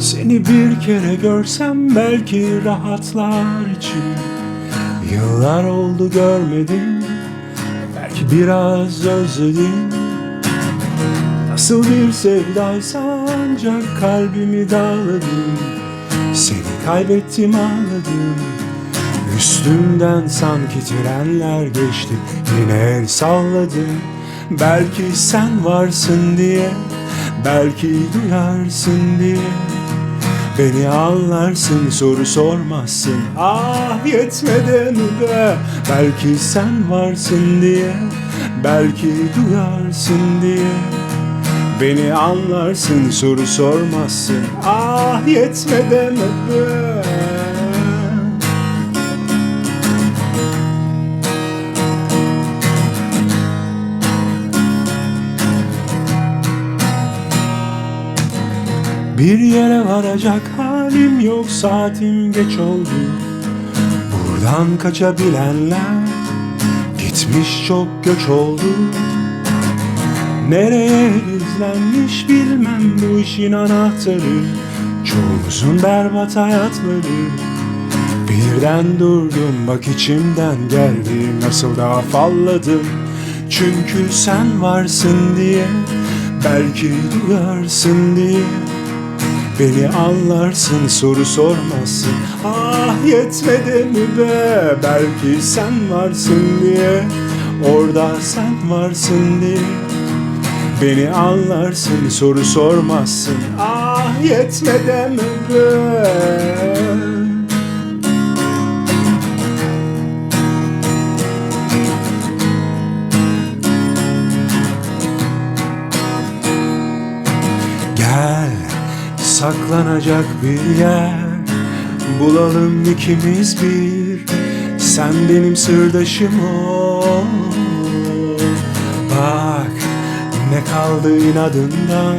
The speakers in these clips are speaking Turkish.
Seni bir kere görsem belki rahatlar içim Yıllar oldu görmedim Belki biraz özledim. Nasıl bir sevdaysa ancak kalbimi dağladım Seni kaybettim ağladım Üstümden sanki trenler geçti. Yine el salladım Belki sen varsın diye Belki duyarsın diye Beni anlarsın soru sormazsın. Ah yetmedi mi be Belki sen varsın diye Belki duyarsın diye. Beni anlarsın soru sormazsın. Ah yetmedi mi Bir yere varacak halim yok saatim geç oldu. Buradan kaçabilenler gitmiş çok göç oldu. Nereye gizlenmiş bilmem bu işin anahtarı. Çoğumuzun berbat hayatları. Birden durdum bak içimden geldi. Nasıl da afalladım. Çünkü sen varsın diye belki duyarsın diye Beni anlarsın soru sormazsın. Ah yetmedi mi be? Belki sen varsın diye. Orada sen varsın diye. Beni anlarsın soru sormazsın. Ah yetmedi mi be saklanacak bir yer. Bulalım ikimiz bir Sen benim sırdaşım ol. Bak ne kaldı inadından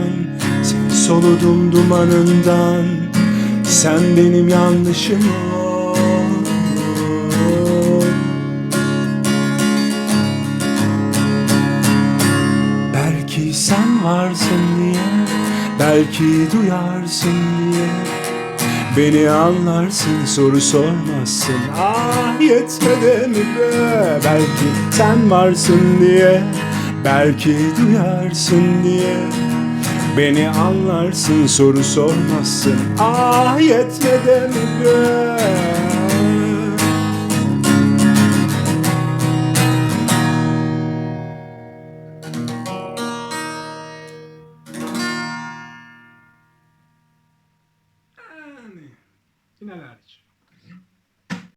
Seni soludum dumanından. Sen benim yanlışım ol. Belki sen varsın diye Belki duyarsın diye Beni anlarsın soru sormazsın. Ah yetmedi mi be? Belki sen varsın diye Belki duyarsın diye Beni anlarsın soru sormazsın. Ah yetmedi mi be final hariç.